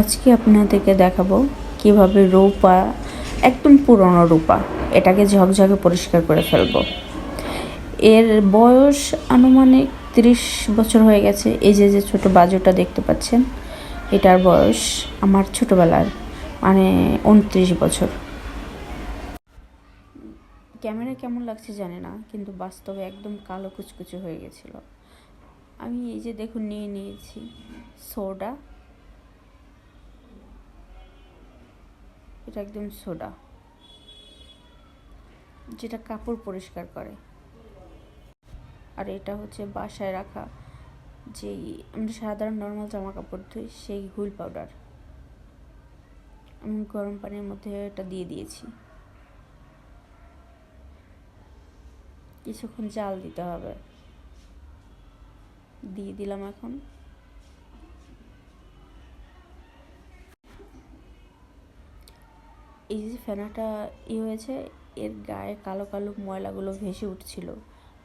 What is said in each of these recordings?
আজকে আপনাদেরকে দেখাবো কীভাবে রূপা, একদম পুরনো রূপা, এটাকে ঝকঝকে পরিষ্কার করে ফেলব। এর বয়স আনুমানিক তিরিশ বছর হয়ে গেছে। এই যে যে ছোট বাজুটা দেখতে পাচ্ছেন, এটার বয়স আমার ছোটবেলার মানে উনত্রিশ বছর। ক্যামেরা কেমন লাগছে জানি না, কিন্তু বাস্তবে একদম কালো কুচকুচে হয়ে গেছিল। আমি এই যে দেখুন, নিয়ে নিয়েছি সোডা। এটা একদম সোডা, যেটা কাপড় পরিষ্কার করে। আর এটা হচ্ছে বাসায় রাখা যেই আমরা সাধারণ নর্মাল জামা কাপড় ধুই, সেই হুইল পাউডার। আমি গরম পানির মধ্যে এটা দিয়ে দিয়েছি। কিছুক্ষণ জাল দিতে হবে। দিয়ে দিলাম এখন। এই যে ফেনাটা ই হয়েছে, এর গায়ে কালো কালো ময়লাগুলো ভেসে উঠছিল,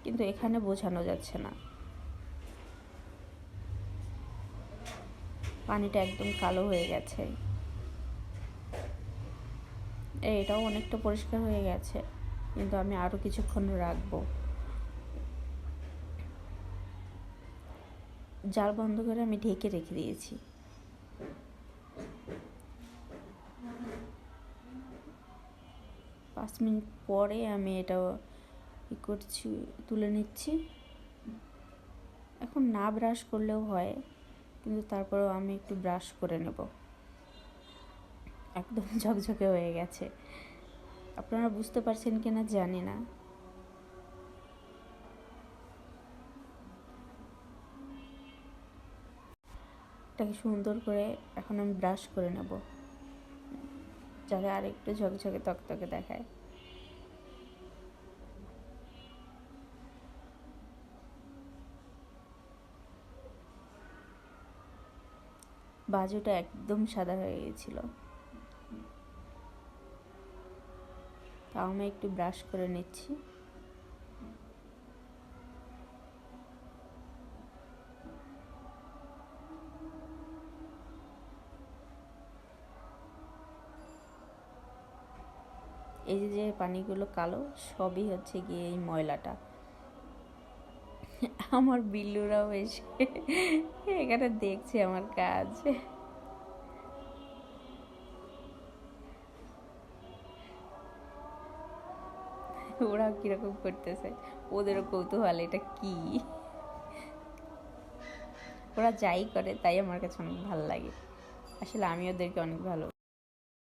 কিন্তু এখানে বোঝানো যাচ্ছে না। পানিটা একদম কালো হয়ে গেছে। এটাও অনেকটা পরিষ্কার হয়ে গেছে, কিন্তু আমি আরও কিছুক্ষণ রাখব। জাল বন্ধ করে আমি ঢেকে রেখে দিয়েছি। পাঁচ মিনিট পরে আমি এটা ই করছি, তুলে নিচ্ছি। এখন না ব্রাশ করলেও হয়, কিন্তু তারপরেও আমি একটু ব্রাশ করে নেব। একদম ঝকঝকে হয়ে গেছে। আপনারা বুঝতে পারছেন কিনা জানি না। এটাকে সুন্দর করে এখন আমি ব্রাশ করে নেব। যাতে আর একটু ঝকঝকে তকতকে দেখায়। বাজুটা একদম সাদা হয়ে গেছিল তাও আমি একটু ব্রাশ করে নিচ্ছি। এই যে যে পানিগুলো কালো, সবই হচ্ছে গিয়ে এই ময়লাটা। আমার বিল্লুরাও এসে এখানে দেখছে আমার কাজ। ওরা কীরকম করতেছে? ওদেরও কৌতূহল, এটা কি? ওরা যাই করে, তাই আমার কাছে অনেক ভালো লাগে। আসলে আমি ওদেরকে অনেক ভালো